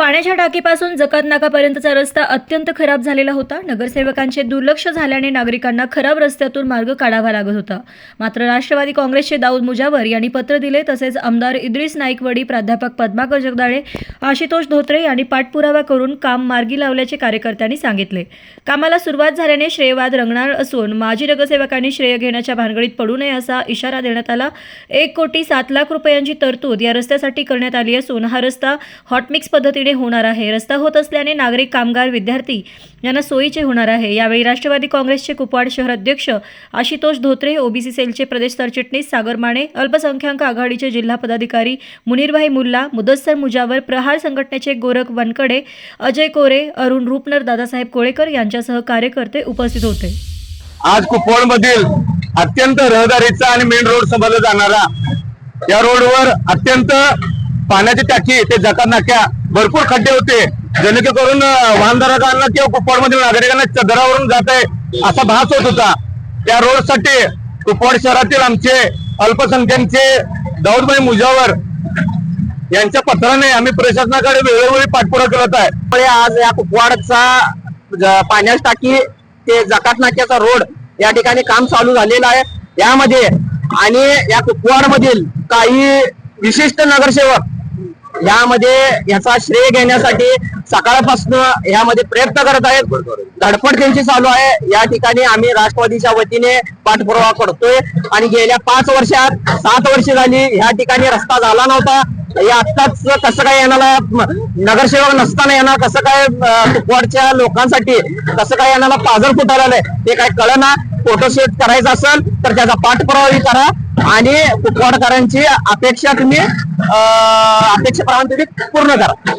पाण्याच्या टाकीपासून जकात नाकापर्यंतचा रस्ता अत्यंत खराब झालेला होता. नगरसेवकांचे दुर्लक्ष झाल्याने नागरिकांना खराब रस्त्यातून मार्ग काढावा लागत होता. मात्र राष्ट्रवादी काँग्रेसचे दाऊद मुजावर यांनी पत्र दिले तसेच आमदार इद्रिस नाईकवडी प्राध्यापक पद्माकर जगदाळे आशुतोष धोत्रे यांनी पाठपुरावा करून काम मार्गी लावल्याचे कार्यकर्त्यांनी सांगितले. कामाला सुरुवात झाल्याने श्रेयवाद रंगणार असून माजी नगरसेवकांनी श्रेय घेण्याच्या भानगडीत पडू नये असा इशारा देण्यात आला. एक कोटी सात लाख रुपयांची तरतूद या रस्त्यासाठी करण्यात आली असून हा रस्ता हॉटमिक्स पद्धतीने होणार आहे. रस्ता होत असल्याने नागरिक कामगार विद्यार्थी यांना सोयीचे होणार आहे. यावेळी राष्ट्रवादी काँग्रेसचे कुपवाड शहर अध्यक्ष आशुतोष धोत्रे ओबीसी सेलचे प्रदेश सरचिटणीस सागर माने अल्पसंख्याक आघाडीचे जिल्हा पदाधिकारी मुनीरभाई मुल्ला मुदस्सर मुजावर प्रहार संघटनेचे गोरख वनकडे अजय कोरे अरुण रूपनर दादासाहेब कोळेकर यांच्यासह कार्यकर्ते उपस्थित होते. आज कुपवाड मधील अत्यंत रहदारीचा आणि मेन रोड समजला जाणारा या रोडवर अत्यंत पाण्याची टाकी ते जका नाक्या भरपूर खड्डे होते. जेणेकरून वाहनधारकांना किंवा कुपवाडमधील नागरिकांना चदरावरून जात आहे असा भास होत होता. त्या रोडसाठी कुपवाड शहरातील आमचे अल्पसंख्याचे दाऊदभाई मुजावर यांच्या पत्राने आम्ही प्रशासनाकडे वेळोवेळी पाठपुरा करत आहे. आज या कुपवाडचा पाण्याची टाकी ते जकात नाक्याचा रोड या ठिकाणी काम चालू झालेलं आहे. यामध्ये आणि या कुपवाडमधील काही विशिष्ट नगरसेवक यामध्ये याचा श्रेय घेण्यासाठी सकाळपासून यामध्ये प्रयत्न करत आहेत. धडपड त्यांची चालू आहे. या ठिकाणी आम्ही राष्ट्रवादीच्या वतीने पाठपुरावा करतोय. आणि गेल्या पाच वर्षात सात वर्ष झाली या ठिकाणी रस्ता झाला नव्हता. हे आत्ताच कसं काय येणारा नगरसेवक नसताना येणार कसं काय कुपवाडच्या लोकांसाठी कसं काय येणारा? पाजर फुटायला ते काय कळना. फोटोशूट करायचं असेल तर त्याचा पाठपुरावाही करा. आणि कुपवाडकरांची अपेक्षा तुम्ही अपेक्षा प्रमाण तुम्ही पूर्ण करा.